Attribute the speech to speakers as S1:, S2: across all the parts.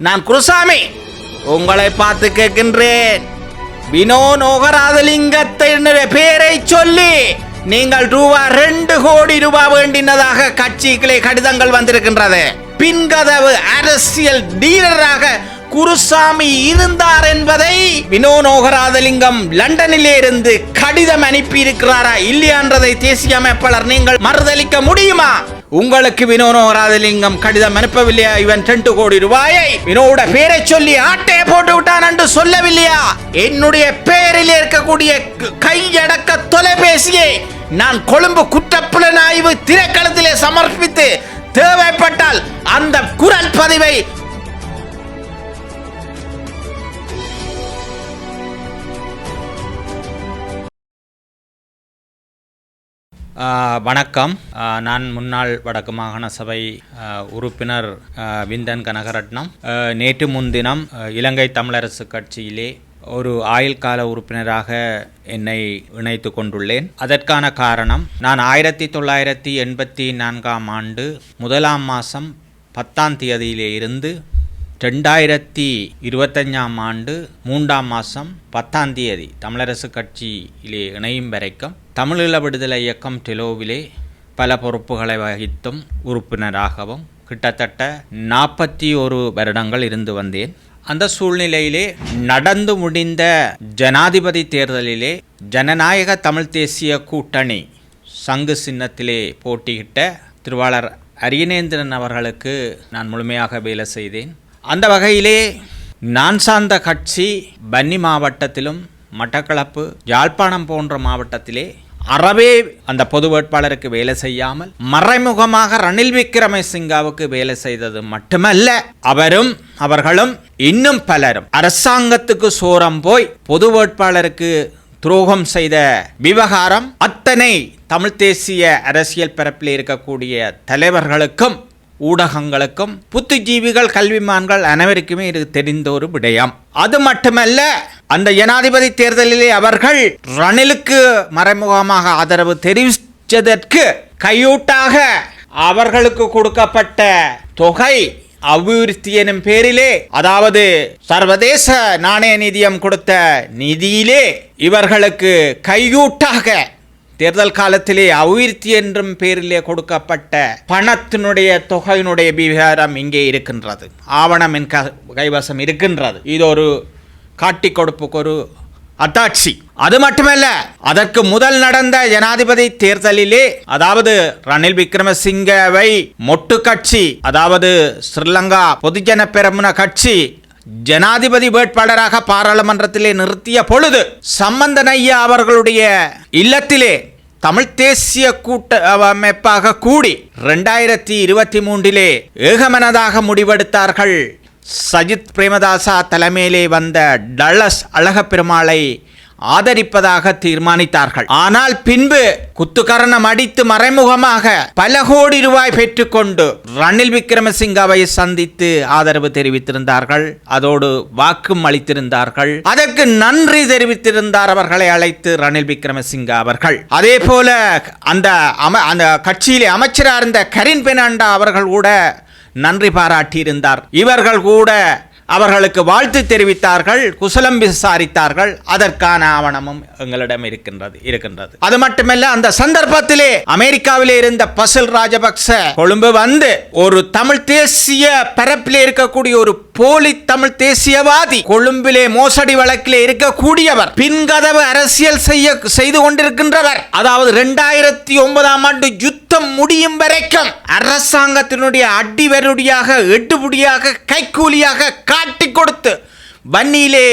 S1: நான் குருசாமி உங்களை பார்த்து கேட்கின்றேன். வினோ நோகராதலிங்கத்தை பேரை சொல்லி நீங்கள் ரூபா ரெண்டு கோடி ரூபாய் வேண்டினதாக கட்சிகளே கடிதங்கள் வந்திருக்கின்றது. பின்கதவு அரசியல் டீலராக குருசாமி இருந்தார் என்பதை வினோ நோகராதலிங்கம் லண்டனிலே இருந்து கடிதம் அனுப்பி இருக்கிறாரா இல்லையான்றதை தேசிய அமைப்பாளர் நீங்கள் மறுதளிக்க முடியுமா? உங்களுக்கு வினோனோ ராதலிங்கம் கடிதம் அனுப்பவில்லையா? இவன் ரெண்டு கோடி ரூபாயை வினோட பேரை சொல்லி ஆட்டையை போட்டு விட்டான் என்று சொல்லவில்லையா? என்னுடைய பெயரில் இருக்கக்கூடிய க- கையடக்க தொலைபேசியை நான் கொழும்பு குற்றப்புலனாய்வு திரைக்களத்திலே சமர்ப்பித்து தேவைப்பட்டால் அந்த குரல் பதிவை வணக்கம். நான் முன்னாள் வடக்கு மாகாண சபை உறுப்பினர் விந்தன் கனகரட்னம். நேற்று முன்தினம் இலங்கை தமிழரசு கட்சியிலே ஒரு ஆயுள் கால உறுப்பினராக என்னை இணைத்து கொண்டுள்ளேன். அதற்கான காரணம் நான் ஆயிரத்தி தொள்ளாயிரத்தி எண்பத்தி நான்காம் ஆண்டு முதலாம் மாதம் பத்தாம் தேதியிலே இருந்து ரெண்டாயிரத்தி இருபத்தஞ்சாம் ஆண்டு மூன்றாம் மாதம் பத்தாம் தேதி தமிழரசு கட்சியிலே இணையும் வரைக்கும் தமிழீழ விடுதலை இயக்கம் டெலோவிலே பல பொறுப்புகளை வகித்தும் உறுப்பினராகவும் கிட்டத்தட்ட நாற்பத்தி ஒரு வருடங்கள் இருந்து வந்தேன். அந்த சூழ்நிலையிலே நடந்து முடிந்த ஜனாதிபதி தேர்தலிலே ஜனநாயக தமிழ் தேசிய கூட்டணி சங்கு சின்னத்திலே போட்டியிட்ட திருவாளர் அரியநேந்திரன் அவர்களுக்கு நான் முழுமையாக வேலை செய்தேன். அந்த வகையிலே நான் சார்ந்த கட்சி பன்னி மாவட்டத்திலும் மட்டக்களப்பு யாழ்ப்பாணம் போன்ற மாவட்டத்திலே அறவே அந்த பொது வேட்பாளருக்கு வேலை செய்யாமல் மறைமுகமாக ரணில் விக்ரமசிங்காவுக்கு வேலை செய்தது மட்டுமல்ல அவரும் அவர்களும் இன்னும் பலரும் அரசாங்கத்துக்கு சோரம் போய் பொது வேட்பாளருக்கு துரோகம் செய்த விவகாரம் அத்தனை தமிழ் தேசிய அரசியல் பரப்பில் இருக்கக்கூடிய தலைவர்களுக்கும் ஊடகங்களுக்கும் புத்திஜீவிகள் கல்விமான்கள் அனைவருக்குமே இது தெரிந்த ஒரு விடயம். அது மட்டுமல்ல அந்த ஜனாதிபதி தேர்தலிலே அவர்கள் ரணிலுக்கு மறைமுகமாக ஆதரவு தெரிவித்ததற்கு கையூட்டாக அவர்களுக்கு கொடுக்கப்பட்ட தொகை அபிவிருத்தி எனும் பேரிலே அதாவது சர்வதேச நாணய நிதியம் கொடுத்த நிதியிலே இவர்களுக்கு கையூட்டாக தேர்தல் காலத்திலே அவிர்த்தி என்றும் பேரிலே கொடுக்கப்பட்ட பணத்தினுடைய தொகையினுடைய விவகாரம் இங்கே இருக்கின்றது. ஆவணம் என் க- கைவசம் இருக்கின்றது. இது ஒரு காட்டி கொடுப்புக்கு ஒரு அத்தாட்சி. அது மட்டுமல்ல அதற்கு முதல் நடந்த ஜனாதிபதி தேர்தலிலே அதாவது ரணில் விக்ரமசிங்கவை மொட்டு கட்சி அதாவது ஸ்ரீலங்கா பொதுஜன பெரமுன கட்சி ஜனாதிபதி வேட்பாளராக பாராளுமன்றத்திலே நிறுத்திய பொழுது சம்பந்தன் ஐயா அவர்களுடைய இல்லத்திலே தமிழ் தேசிய கூட்ட அமைப்பாக கூடி ரெண்டாயிரத்தி இருபத்தி மூன்றிலே ஏகமனதாக முடிவெடுத்தார்கள். சஜித் பிரேமதாசா தலைமையிலே வந்த டல்லஸ் அழகப்பெருமாளை ஆதரிப்பதாக தீர்மானித்தார்கள். ஆனால் பின்பு குத்துக்கரணம் அடித்து மறைமுகமாக பல கோடி ரூபாய் பெற்றுக்கொண்டு ரணில் விக்ரமசிங்காவை சந்தித்து ஆதரவு தெரிவித்திருந்தார்கள். அதோடு வாக்கும் அளித்திருந்தார்கள். அதற்கு நன்றி தெரிவித்திருந்தார் அவர்களை அழைத்து ரணில் விக்ரமசிங்கா அவர்கள். அதே போல அந்த அம அந்த கட்சியிலே அமைச்சராக இருந்த கரின் பெனாண்டா அவர்கள் கூட நன்றி பாராட்டியிருந்தார். இவர்கள் கூட அவர்களுக்கு வாழ்த்து தெரிவித்தார்கள் குசலம் விசாரித்தார்கள் அதற்கான ஆவணமும் எங்களிடம் இருக்கின்றது இருக்கின்றது. அது மட்டுமல்ல அந்த சந்தர்ப்பத்திலே அமெரிக்காவிலே இருந்த பசில் ராஜபக்ச கொழும்பு வந்து ஒரு தமிழ் தேசிய பரப்பிலே இருக்கக்கூடிய ஒரு போலி தமிழ் தேசியவாதி கொழும்பிலே மோசடி வழக்கிலே இருக்கக்கூடியவர் பின்கதவு அரசியல் செய்ய செய்து கொண்டிருக்கின்றவர். அதாவது இரண்டாயிரத்தி ஒன்பதாம் ஆண்டு யுத்தம் முடியும் வரைக்கும் அரசாங்கத்தினுடைய அடிவருடியாக எட்டுபடியாக கைக்கூலியாக காட்டி கொடுத்து வன்னியிலே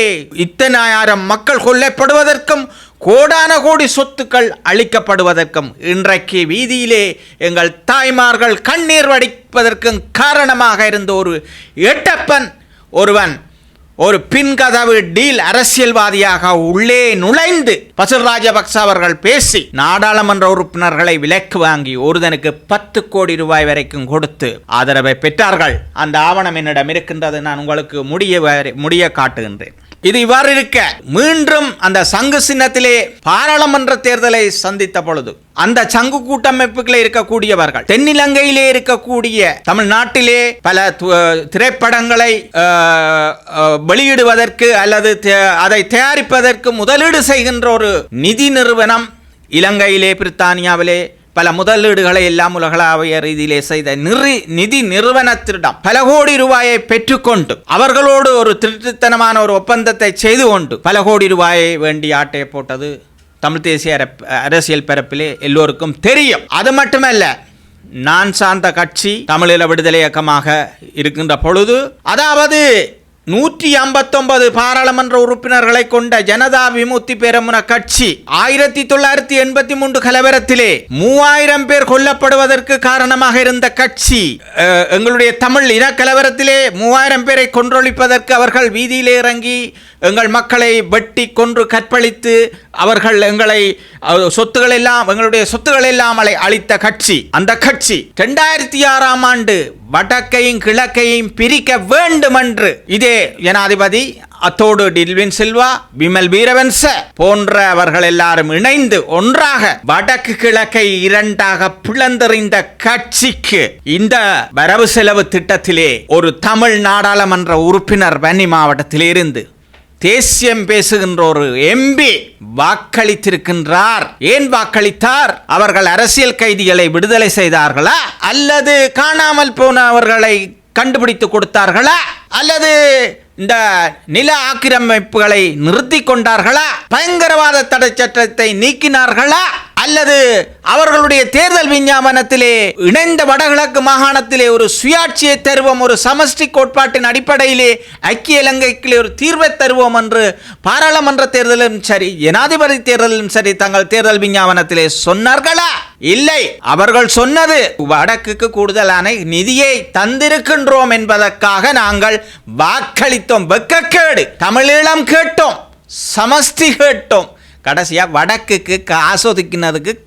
S1: இத்தனாயிரம் மக்கள் கொல்லப்படுவதற்கும் கோடான கோடி சொத்துக்கள் அளிக்கப்படுவதற்கும் இன்றைக்கு வீதியிலே எங்கள் தாய்மார்கள் கண்ணீர் வடிப்பதற்கும் காரணமாக இருந்த ஒரு எட்டப்பன் ஒருவன் ஒரு பின்கதவு டீல் அரசியல்வாதியாக உள்ளே நுழைந்து பசுல் ராஜபக்ச அவர்கள் பேசி நாடாளுமன்ற உறுப்பினர்களை விலக்கு வாங்கி ஒருதனுக்கு பத்து கோடி ரூபாய் வரைக்கும் கொடுத்து ஆதரவை பெற்றார்கள். அந்த ஆவணம் என்னிடம் இருக்கின்றது. நான் உங்களுக்கு முடிய வரை- முடிய காட்டுகின்றேன். இது இவ்வாறு இருக்க மீண்டும் அந்த சங்கு சின்னத்திலே பாராளுமன்ற தேர்தலை சந்தித்த பொழுது அந்த சங்கு கூட்டமைப்புகளே இருக்கக்கூடியவர்கள் தென்னிலங்கையிலே இருக்கக்கூடிய தமிழ்நாட்டிலே பல து- திரைப்படங்களை வெளியிடுவதற்கு அல்லது அதை தயாரிப்பதற்கு முதலீடு செய்கின்ற ஒரு நிதி நிறுவனம் இலங்கையிலே பிரித்தானியாவிலே பல முதலீடுகளை எல்லாம் உலகளாவிய ரீதியிலே செய்த நிறு நிதி நிறுவனத்திடம் பல கோடி ரூபாயை பெற்றுக்கொண்டு அவர்களோடு ஒரு திருட்டுத்தனமான ஒரு ஒப்பந்தத்தை செய்து கொண்டு பல கோடி ரூபாயை வேண்டி ஆட்டையை போட்டது தமிழ் தேசிய அரசியல் பரப்பிலே எல்லோருக்கும் தெரியும் அது மட்டுமல்ல நான் சார்ந்த கட்சி தமிழீழ விடுதலை இயக்கமாக இருக்கின்ற பொழுது அதாவது நூற்றி ஐம்பத்தொன்பது பாராளுமன்ற உறுப்பினர்களை கொண்ட ஜனதா விமுக்தி பெருமுன கட்சி ஆயிரத்தி தொள்ளாயிரத்தி எண்பத்தி மூன்று கலவரத்திலே மூவாயிரம் பேர் கொல்லப்படுவதற்கு காரணமாக இருந்த கட்சி அஹ், எங்களுடைய தமிழ் இன கலவரத்திலே மூவாயிரம் பேரை கொன்றொழிப்பதற்கு அவர்கள் வீதியிலே இறங்கி எங்கள் மக்களை வெட்டி கொன்று கற்பழித்து அவர்கள் எங்களை சொத்துக்கள் எல்லாம் எங்களுடைய சொத்துக்கள் எல்லாம் அளித்த கட்சி. அந்த கட்சி இரண்டாயிரத்தி ஆறாம் ஆண்டு வடக்கையும் கிழக்கையும் பிரிக்க வேண்டும் என்று இதே ஜனாதிபதி அத்தோடு டில்வின் சில்வா விமல் வீரவன்ச போன்றவர்கள் எல்லாரும் இணைந்து ஒன்றாக வடக்கு கிழக்கை இரண்டாக பிளந்தறிந்த கட்சிக்கு இந்த வரவு செலவு திட்டத்திலே ஒரு தமிழ் நாடாளுமன்ற உறுப்பினர் வன்னி மாவட்டத்திலிருந்து தேசியம் பேசுகின்ற ஒரு எம்பி வாக்களித்திருக்கின்றார். ஏன் வாக்களித்தார்? அவர்கள் அரசியல் கைதிகளை விடுதலை செய்தார்களா? அல்லது காணாமல் போனவர்களை கண்டுபிடித்து கொடுத்தார்களா? அல்லது இந்த நில ஆக்கிரமிப்புகளை நிறுத்தி கொண்டார்களா? பயங்கரவாத தடை சட்டத்தை நீக்கினார்களா? அல்லது அவர்களுடைய தேர்தல் விஞ்ஞாபனத்திலே இணைந்த வடகிழக்கு மாகாணத்திலே ஒரு சுயாட்சியை தருவோம் ஒரு சமஷ்டி கோட்பாட்டின் அடிப்படையிலே ஐக்கிய இலங்கைக்கு ஒரு தீர்வை தருவோம் என்று பாராளுமன்ற தேர்தலிலும் சரி ஜனாதிபதி தேர்தலிலும் சரி தங்கள் தேர்தல் விஞ்ஞாபனத்திலே சொன்னார்களா? இல்லை. அவர்கள் சொன்னது வடக்குக்கு கூடுதலான நிதியை தந்திருக்கின்றோம் என்பதற்காக நாங்கள் வாக்களித்தோம். வெக்கக்கேடு. தமிழீழம் கேட்டோம் சமஷ்டி கேட்டோம். கடைசியாக வடக்குக்கு காசு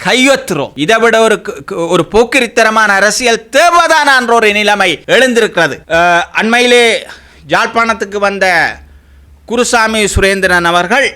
S1: கையொத்துறோம் இதை விட ஒரு ஒரு போக்கிரித்தரமான அரசியல் தேவைதான என்ற ஒரு நிலைமை எழுந்திருக்கிறது. அண்மையிலே யாழ்ப்பாணத்துக்கு வந்த குருசாமி சுரேந்திரன் அவர்கள்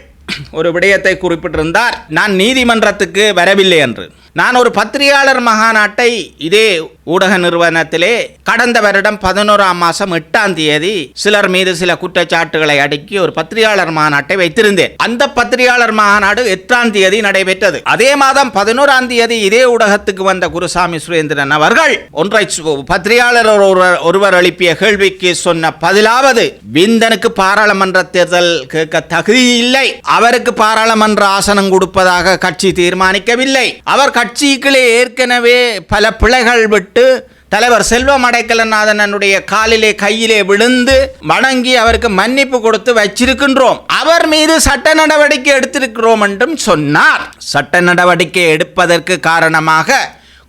S1: ஒரு விடயத்தை குறிப்பிட்டிருந்தார். நான் நீதிமன்றத்துக்கு வரவில்லை என்று. நான் ஒரு பத்திரிகையாளர் மகாநாட்டை இதே ஊடக நிறுவனத்திலே கடந்த வருடம் பதினோராம் மாதம் எட்டாம் தேதி சிலர் மீது சில குற்றச்சாட்டுகளை அடுக்கி ஒரு பத்திரிகையாளர் மாநாட்டை வைத்திருந்தேன். அந்த பத்திரிகையாளர் மாநாடு எட்டாம் தேதி நடைபெற்றது. அதே மாதம் பதினோராம் தேதி இதே ஊடகத்துக்கு வந்த குருசாமி சுரேந்திரன் அவர்கள் ஒன்றை பத்திரிகையாளர் ஒருவர் ஒருவர் எழுப்பிய கேள்விக்கு சொன்ன பதிலாவது விந்தனுக்கு பாராளுமன்ற தேர்தல் கேட்க தகுதி இல்லை. அவருக்கு பாராளுமன்ற ஆசனம் கொடுப்பதாக கட்சி தீர்மானிக்கவில்லை. அவர் கட்சிக்குள்ளே ஏற்கனவே பல பிழைகள் விட்டு தலைவர் செல்வம் அடைக்கலநாதனுடைய காலிலே கையிலே விழுந்து வணங்கி அவருக்கு மன்னிப்பு கொடுத்து வச்சிருக்கின்றோம். அவர் மீது சட்ட நடவடிக்கை எடுத்திருக்கிறோம் என்றும் சொன்னார். சட்ட நடவடிக்கை எடுப்பதற்கு காரணமாக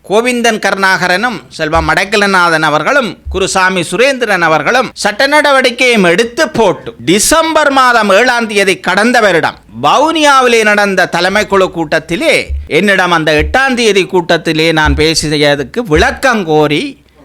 S1: கோவிந்தன் கருணாகரனும் செல்வம் அடைக்கலநாதன் அவர்களும் குருசாமி சுரேந்திரன் அவர்களும் சட்ட நடவடிக்கையும் எடுத்து போட்டு டிசம்பர் மாதம் ஏழாம் தேதி கடந்த வருடம் வவுனியாவிலே நடந்த தலைமை குழு கூட்டத்திலே என்னிடம் அந்த எட்டாம் தேதி கூட்டத்திலே நான் பேசியதுக்கு விளக்கம் கோரி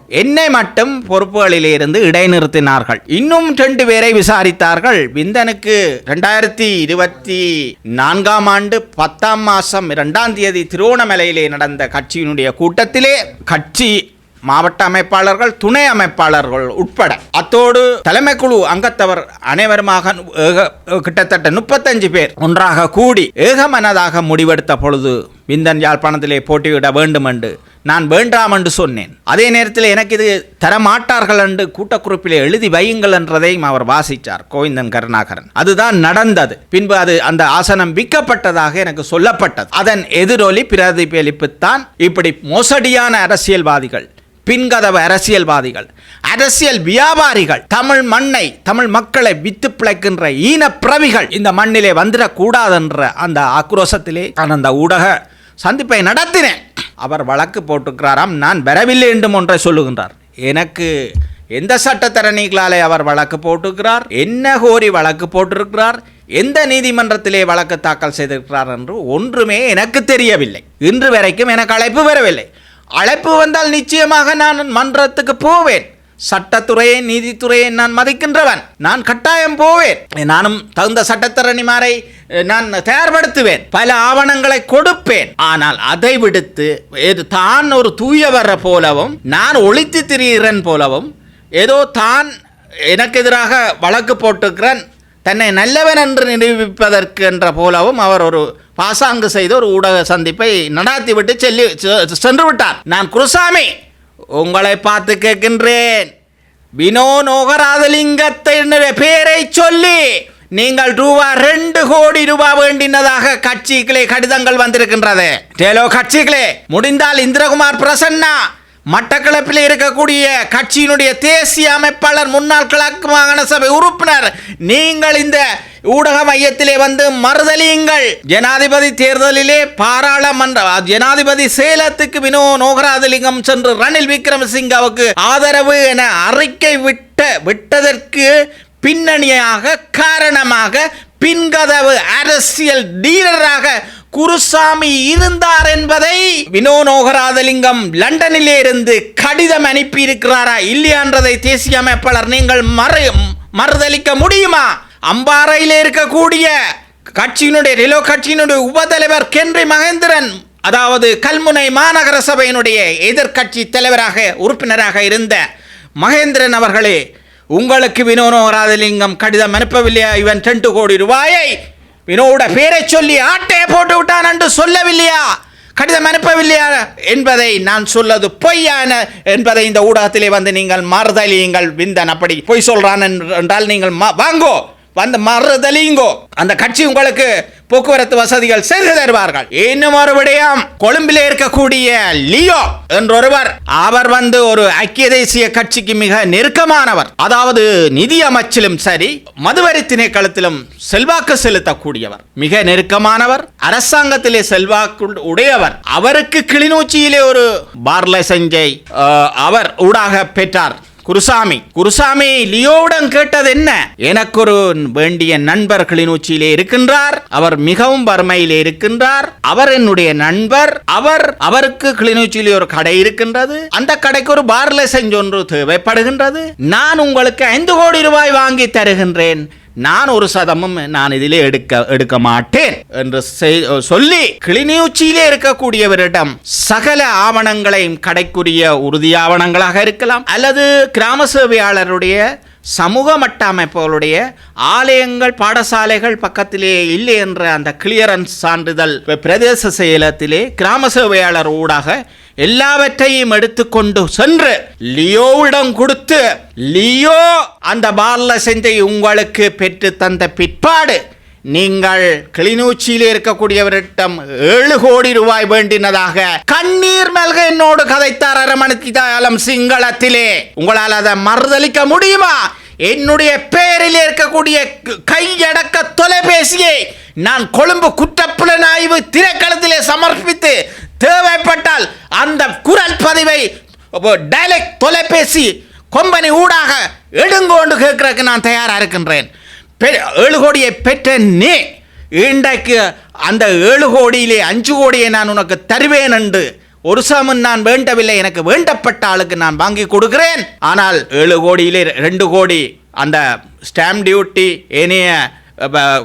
S1: என்னை மட்டும் பொறுப்புகளிலே இருந்து இடைநிறுத்தினார்கள். இன்னும் ரெண்டு பேரை விசாரித்தார்கள். விந்தனுக்கு ரெண்டாயிரத்தி இருபத்தி நான்காம் ஆண்டு பத்தாம் மாதம் இரண்டாம் தேதி திருவோணமலையிலே நடந்த கட்சியினுடைய கூட்டத்திலே கட்சி மாவட்ட அமைப்பாளர்கள் துணை அமைப்பாளர்கள் உட்பட. அத்தோடு தலைமை குழு அங்கத்தவர் அனைவருமாக ஏக- கிட்டத்தட்ட முப்பத்தஞ்சு பேர் ஒன்றாக கூடி ஏகமனதாக முடிவெடுத்த பொழுது விந்தன் யாழ்ப்பாணத்திலே போட்டியிட வேண்டும் என்று நான் வேண்டாம் என்று சொன்னேன். அதே நேரத்தில் எனக்கு இது தரமாட்டார்கள் என்று கூட்டக்குறிப்பிலே எழுதி வையுங்கள் என்றதையும் அவர் வாசித்தார் கோவிந்தன் கருணாகரன். அதுதான் நடந்தது. பின்பு அது அந்த ஆசனம் விற்கப்பட்டதாக எனக்கு சொல்லப்பட்டது. அதன் எதிரொலி பிரதிபலிப்புத்தான் இப்படி மோசடியான அரசியல்வாதிகள் பின்கதவு அரசியல்வாதிகள் அரசியல் வியாபாரிகள் தமிழ் மண்ணை தமிழ் மக்களை வித்து பிழைக்கின்ற ஈன பிரவிகள் இந்த மண்ணிலே வந்துடக்கூடாதென்ற அந்த ஆக்ரோசத்திலே நான் அந்த ஊடக சந்திப்பை நடத்தினேன். அவர் வழக்கு போட்டுக்கிறாராம் நான் வரவில்லை என்றும் ஒன்றை சொல்லுகின்றார். எனக்கு எந்த சட்டத்தரணிகளாலே அவர் வழக்கு போட்டுக்கிறார் என்ன கோரி வழக்கு போட்டிருக்கிறார் எந்த நீதிமன்றத்திலே வழக்கு தாக்கல் செய்திருக்கிறார் என்று ஒன்றுமே எனக்கு தெரியவில்லை. இன்று வரைக்கும் எனக்கு அழைப்பு வரவில்லை. அழைப்பு வந்தால் நிச்சயமாக நான் மன்றத்துக்கு போவேன்.
S2: சட்டத்துறையை நீதித்துறையை நான் மதிக்கின்றவன். நான் கட்டாயம் போவேன். நானும் தகுந்த சட்டத்தரணிமாரை நான் தயார்படுத்துவேன். பல ஆவணங்களை கொடுப்பேன். ஆனால் அதை விடுத்து ஏது தான் ஒரு தூயவர போலவும் நான் ஒழித்து திரிகிறேன் போலவும் ஏதோ தான் எனக்கு எதிராக வழக்கு போட்டுக்கிறேன் தன்னை நல்லவன் என்று நிரூபிப்பதற்கு என்ற போலவும் அவர் ஒரு பாசாங்கு செய்து ஒரு ஊடக சந்திப்பை நடாத்திவிட்டு செல்லி செ- சென்று விட்டார். நான் குருசாமி உங்களை பார்த்து கேட்கின்றேன். வினோ நோகராதலிங்கத்தை பெயரை சொல்லி நீங்கள் ரூபா ரெண்டு கோடி ரூபாய் வேண்டினதாக கட்சிகளே கடிதங்கள் வந்திருக்கின்றது டேலோ கட்சிகளே முடிந்தால் இந்திரகுமார் பிரசன்னா மட்டக்களப்பில் இருக்கக்கூடிய கட்சியினுடைய தேசிய அமைப்பாளர் முன்னாள் கிழக்கு மாகாண சபை உறுப்பினர் நீங்கள் இந்த ஊடக மையத்திலே வந்து மறுதலியுங்கள். ஜனாதிபதி தேர்தலிலே பாராளுமன்ற ஜனாதிபதி சேலத்துக்கு வினோ நோகராதலிங்கம் சென்று ரணில் விக்ரமசிங்காவுக்கு ஆதரவு என அறிக்கை விட்ட விட்டதற்கு பின்னணியாக காரணமாக பின்கதவு அரசியல் டீலராக குருசாமி இருந்தார் என்பதை வினோ நோகராதலிங்கம் லண்டனிலே இருந்து கடிதம் அனுப்பி இருக்கிறாரா இல்லையான்றதை தேசிய அமைப்பாளர் நீங்கள் மறு மறுதளிக்க முடியுமா? அம்பாறையில் இருக்கக்கூடிய கட்சியினுடைய ரிலோ கட்சியினுடைய உபதலைவர் கென்றி மகேந்திரன் அதாவது கல்முனை மாநகர சபையினுடைய எதிர்கட்சி தலைவராக உறுப்பினராக இருந்த மகேந்திரன் அவர்களே உங்களுக்கு வினோனோராதலிங்கம் கடிதம் அனுப்பவில்லையா? இவன் ரெண்டு கோடி ரூபாயை வினோட பேரை சொல்லி ஆட்டையை போட்டு விட்டான் என்று சொல்லவில்லையா? கடிதம் அனுப்பவில்லையா என்பதை நான் சொல்லது பொய்யான என்பதை இந்த ஊடகத்திலே வந்து நீங்கள் மறுதலியுங்கள். விந்தன் அப்படி பொய் சொல்றான் என்றால் நீங்கள் ம- வாங்கோ. வந்து மறுதலிங்கோ. அந்த கட்சி உங்களுக்கு போக்குவரத்து வசதிகள் செய்து தருவார்கள். இன்னும் ஒரு விடயம் கொழும்பில் இருக்கக்கூடிய லியோ என்றொருவர் அவர் வந்து ஒரு ஐக்கிய தேசிய கட்சிக்கு மிக நெருக்கமானவர். அதாவது நிதி அமைச்சிலும் சரி மதுவரி திணைக்களத்திலும் செல்வாக்கு செலுத்தக்கூடியவர். மிக நெருக்கமானவர் அரசாங்கத்திலே செல்வாக்கு உடையவர். அவருக்கு கிளிநொச்சியிலே ஒரு பார்ல செஞ்சை அவர் ஊடாக பெற்றார். குருசாமி. குருசாமி லியோவிடம் கேட்டது என்ன? எனக்கு ஒரு வேண்டிய நண்பர் உச்சியிலே இருக்கின்றார். அவர் மிகவும் வறுமையிலே இருக்கின்றார். அவர் என்னுடைய நண்பர். அவர் அவருக்கு கிளிநொச்சியிலே ஒரு கடை இருக்கின்றது. அந்த கடைக்கு ஒரு பார்ல ஒன்று தேவைப்படுகின்றது. நான் உங்களுக்கு ஐந்து கோடி ரூபாய் வாங்கி தருகின்றேன். நான் ஒரு சதமும் நான் இதிலே எடுக்க எடுக்க மாட்டேன் என்று செய்- சொல்லி கிளிநொச்சியிலே இருக்கக்கூடியவரிடம் சகல ஆவணங்களையும் கடைக்குரிய உறுதி ஆவணங்களாக இருக்கலாம். அல்லது கிராம சேவையாளருடைய சமூக மட்ட அமைப்புகளுடைய ஆலயங்கள் பாடசாலைகள் பக்கத்திலே இல்லை என்ற அந்த கிளியரன்ஸ் சான்றிதழ் பிரதேச செயலத்திலே கிராம சேவையாளர் ஊடாக எல்லாவற்றையும் எடுத்துக்கொண்டு சென்று லியோவிடம் கொடுத்து லியோ அந்த பார்ல செஞ்சை உங்களுக்கு பெற்று தந்த பிற்பாடு நீங்கள் கிளிநூச்சியில் இருக்கக்கூடியவரிடம் ஏழு கோடி ரூபாய் வேண்டினதாக கண்ணீர் மல்க என்னோடு கதைத்தார் அரமணித்தாலம் சிங்களத்திலே. உங்களால் அதை மறுதளிக்க முடியுமா? என்னுடைய பெயரில் இருக்கக்கூடிய க- கையடக்க தொலைபேசியை நான் கொழும்பு குற்றப்புலனாய்வு திரைக்களத்திலே சமர்ப்பித்து தேவைப்பட்டால் அந்த குரல் பதிவை டைலக்ட் தொலைபேசி கொம்பனி ஊடாக எடுங்கோண்டு கேட்கறதுக்கு நான் தயாராக இருக்கின்றேன். ஏழு கோடியை பெற்ற நீ இன்றைக்கு அந்த ஏழு கோடியிலே அஞ்சு கோடியை நான் உனக்கு தருவேன் என்று ஒரு சமன் நான் வேண்டவில்லை. எனக்கு வேண்டப்பட்ட ஆளுக்கு நான் வாங்கி கொடுக்கிறேன். ஆனால் ஏழு கோடியிலே ரெண்டு கோடி அந்த ஸ்டாம்ப் டியூட்டி ஏனைய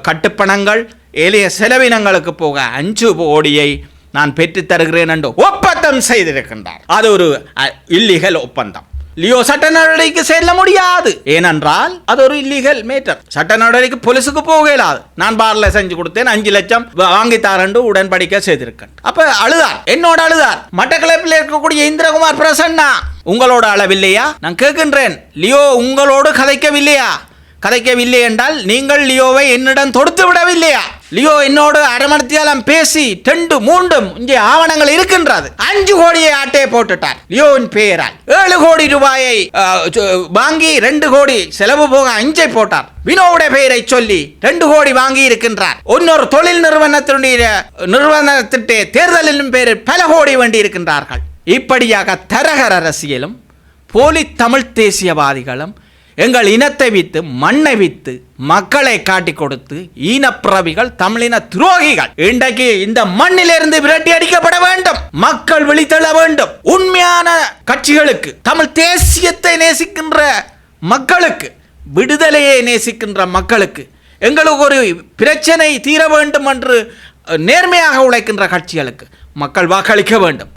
S2: கட்டுப்பணங்கள் ஏனைய செலவினங்களுக்கு போக அஞ்சு கோடியை நான் பெற்றுத் தருகிறேன் என்று ஒப்பந்தம் செய்திருக்கின்றார். அது ஒரு இல்லீகல் ஒப்பந்தம். லியோ சட்ட நடவடிக்கை செல்ல முடியாது. ஏனென்றால் அது ஒரு இல்லீகல் மேட்டர் சட்ட நடவடிக்கை போலீஸுக்கு போக இயலாது. நான் பார்ல செஞ்சு கொடுத்தேன் அஞ்சு லட்சம் வாங்கி தாரண்டு உடன்படிக்கை செய்திருக்கேன். அப்ப அழுதார். என்னோட அழுதார். மட்டக்களப்பில் இருக்கக்கூடிய இந்திரகுமார் பிரசன்னா உங்களோட அளவில்லையா நான் கேட்கின்றேன். லியோ உங்களோடு கதைக்கவில்லையா? கதைக்கவில்லை என்றால் நீங்கள் லியோவை என்னிடம் தொடுத்து விடவில்லையா? லியோ என்னோடு அரமர்த்தியாலம் பேசி ரெண்டு மூண்டும் இங்கே ஆவணங்கள் இருக்கின்றது. அஞ்சு கோடியை ஆட்டே போட்டுட்டார். லியோவின் பெயரால். ஏழு கோடி ரூபாயை வாங்கி ரெண்டு கோடி செலவு போக அஞ்சை போட்டார். வினோவுடைய பெயரை சொல்லி ரெண்டு கோடி வாங்கி இருக்கின்றார். இன்னொரு தொழில் நிறுவனத்தினுடைய நிறுவனத்திட்டே தேர்தலின் பேரில் பல கோடி வேண்டி இருக்கின்றார்கள். இப்படியாக தரகர் அரசியலும் போலி தமிழ் தேசியவாதிகளும் எங்கள் இனத்தை வித்து மண்ணை வித்து மக்களை காட்டி கொடுத்து ஈனப்பிறவிகள் தமிழின துரோகிகள். இன்றைக்கு இந்த மண்ணிலிருந்து விரட்டி அடிக்கப்பட வேண்டும். மக்கள் விழித்தெழ வேண்டும். உண்மையான கட்சிகளுக்கு தமிழ் தேசியத்தை நேசிக்கின்ற மக்களுக்கு விடுதலையை நேசிக்கின்ற மக்களுக்கு எங்களுக்கு ஒரு பிரச்சனை தீர வேண்டும் என்று நேர்மையாக உழைக்கின்ற கட்சிகளுக்கு மக்கள் வாக்களிக்க வேண்டும்.